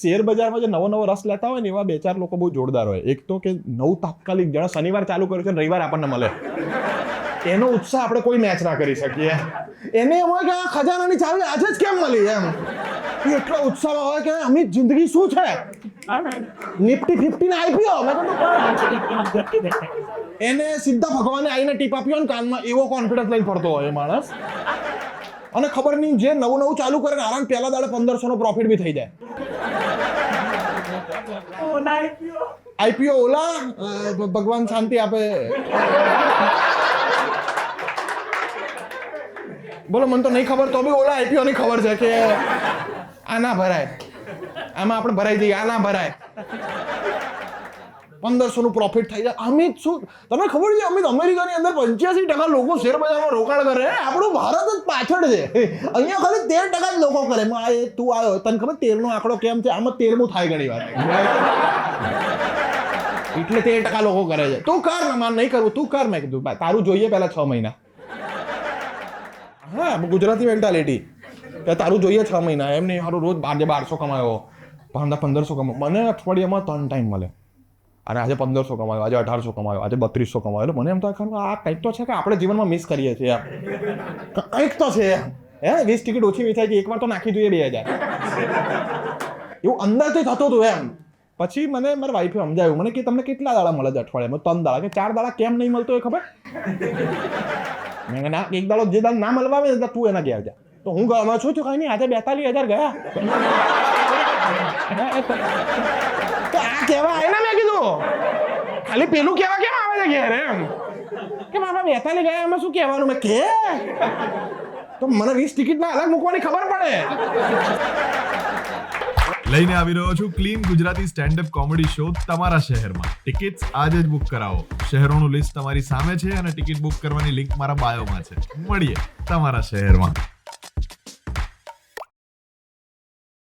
Share બજારમાં જે નવો નવો રસ લેતા હોય ને એવા બે ચાર લોકો બહુ જોરદાર હોય. એક તો કે નવું તાત્કાલિક જણા શનિવાર ચાલુ કર્યું છે ને રવિવાર આપણને મળે. એનો ઉત્સાહ આપણે કોઈ મેચ ના કરી શકીએ. એને એમ હોય કે આ ખજાનાની ચાવી આજે જ કેમ મળી એમ? એટલો ઉત્સાહમાં હોય કે અમિત, જિંદગી શું છે? નિફ્ટી ફિફ્ટી ને આઈપીઓ એને સીધા ભગવાને આવીને ટીપ આપ્યો ને કાનમાં એવો કોન્ફિડન્સ લઈને ફરતો હોય માણસ. અને ખબર નહીં, જે નવું નવું ચાલુ કરે ને આરામ, પહેલા દાડે પંદરસો નો પ્રોફિટ બી થઈ જાય. આઈપીઓ ઓલા? ભગવાન શાંતિ આપે. બોલો, મને તો નહીં ખબર, તો બી ઓલા આઈપીઓ ની ખબર છે કે આ ના ભરાય. આમાં આપણે ભરાઈ જઈએ, આ ના ભરાય. પંદરસો નું પ્રોફિટ થઈ જાય અમિત શું? તમને ખબર છે અમિત અમેરિકાની અંદર પંચ્યાસી ટકા લોકો શેર રોકાણ કરે? આપણું ભારત જ પાછળ છે. અહીંયા ખાલી તેર ટકા જ લોકો કરે. આ એ તું આવ્યો તને ખબર તેરનો આંકડો કેમ છે? આમાં તેરમું થાય ઘણી વાર. એટલે તેર ટકા લોકો કરે છે. તું કર, મારે નહીં કરવું તું કર, મેં કીધું. તારું જોઈએ પહેલાં છ મહિના. હા ગુજરાતી મેન્ટાલિટી તારું જોઈએ છ મહિના. એમ નહીં સારું રોજ આજે બારસો કમાયો. પંદર પંદરસો કમાયો. મને અઠવાડિયામાં ત્રણ ટાઈમ મળે. અને આજે પંદરસો કમાયો, આજે અઢારસો કમાયો, આજે બત્રીસો કમાયો. એટલે મને એમ થાય ખરું આ કંઈક તો છે કે આપણે જીવનમાં મિસ કરીએ છીએ કંઈક તો છે હે, વીસ ટિકિટ ઓછી વેચાય છે એકવાર તો નાખી જોઈએ બે હજાર. એવું અંદરથી થતું હતું એમ. પછી મને મારા વાઈફે સમજાવ્યું, મને કે તમને કેટલા દાડા મળે છે અઠવાડિયામાં? ત્રણ દાડા. કે ચાર દાડા કેમ નહીં મળતો એ ખબર? મેં ના, એક દાડો જે દાડો ના મળવા આવે એટલે તું એના ગયા જા. તો હું ગયો છું તો કઈ નહીં, આજે બેતાલીસ હજાર ગયા. આ કહેવા આવે ને મેં કીધું ખાલી પેલું કેવા કેમ આવે છે ઘેર એમ? કે મારા બેતાલીસ ગયા એમાં શું કહેવાનું? મેં કે તો મને વીસ ટિકિટના અલગ મૂકવાની ખબર પડે. લઈને આવી રહ્યો છું clean Gujarati stand up comedy show તમારા શહેરમાં. ટિકિટ્સ આજે જ બુક કરાવો. શહેરોનું લિસ્ટ તમારી સામે છે અને ટિકિટ બુક કરવાની લિંક મારા બાયોમાં છે. મળીએ તમારા શહેરમાં.